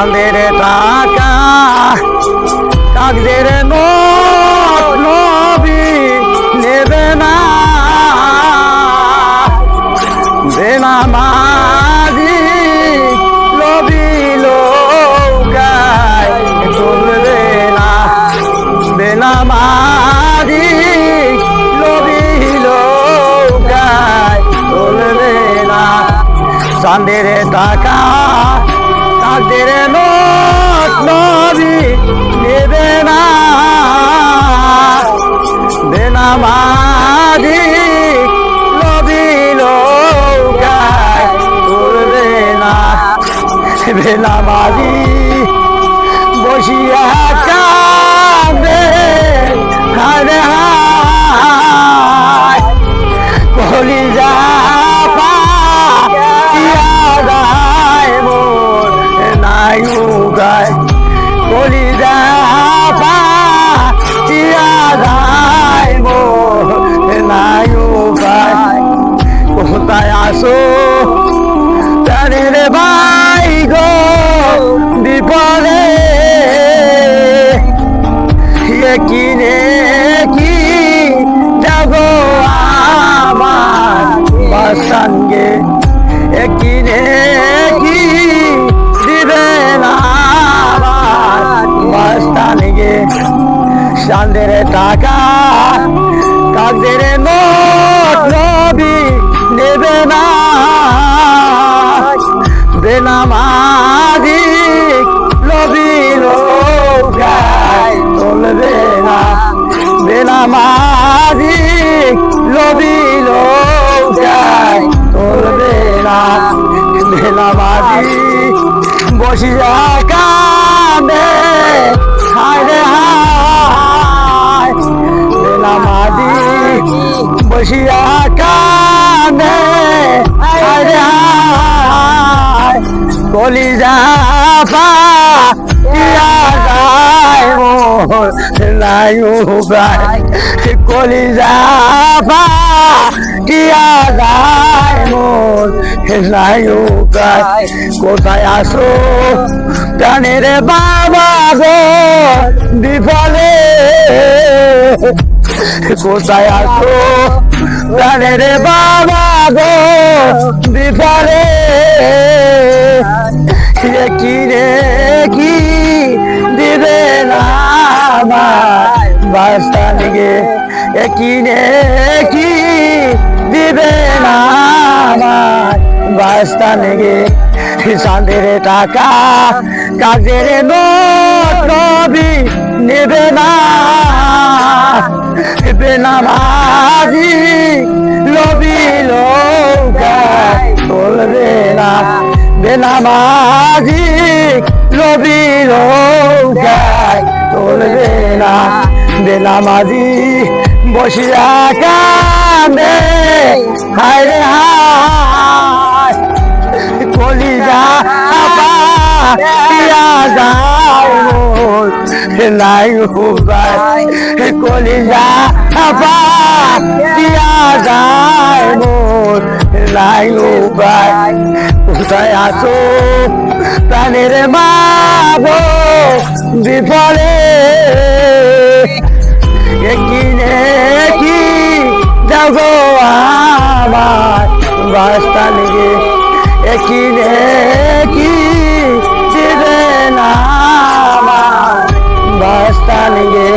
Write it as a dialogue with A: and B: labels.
A: চাঁদের টাকা, কাগজের নবী নেবে না। বেনামাজি নবী লোকায় চলবে না। বেনামাজি নবী লোকায় চলবে না। চাঁদের টাকা নবী লোকায় চলবে না বেনামাজি বসিয়া কাঁদে হারে হায়। নোট রবি নেবে না। বেনামাজি লবি লোকায় চলবে না। বেনামাজি লবি লোকায় চলবে না। বেনামাজি বসিয়া কলিজা পা, ইয়া নাই উগায় কলিজা ইয়া গায় মোর নাই উগায় কোথায় আসো? প্রাণের বাবা গো বিফলে কোথায় আসো? প্রাণের বাবা গো বিফলে আমার বাস্তানিকে এ কি দিবে না আমার বাস্তানিকে চাঁদের টাকা কাজের নবী নেবে না বেনামাজি লবি লোকায় চলবে না। বেনামাজি লবি লোকায় চলবে না বেনামাজি বসিয়া কান্দে। হায় রে হায়, কলিজা যায় মোর নাই উপায় কলিজা পাইয়া যায় মোর নাই উপায় কোথায় আসো প্রাণের মা গো বিফলে। কিনে কি যাগো আমার বাস্তা লেগে কিনে কি দিবে না আমার বাস্তা লেগে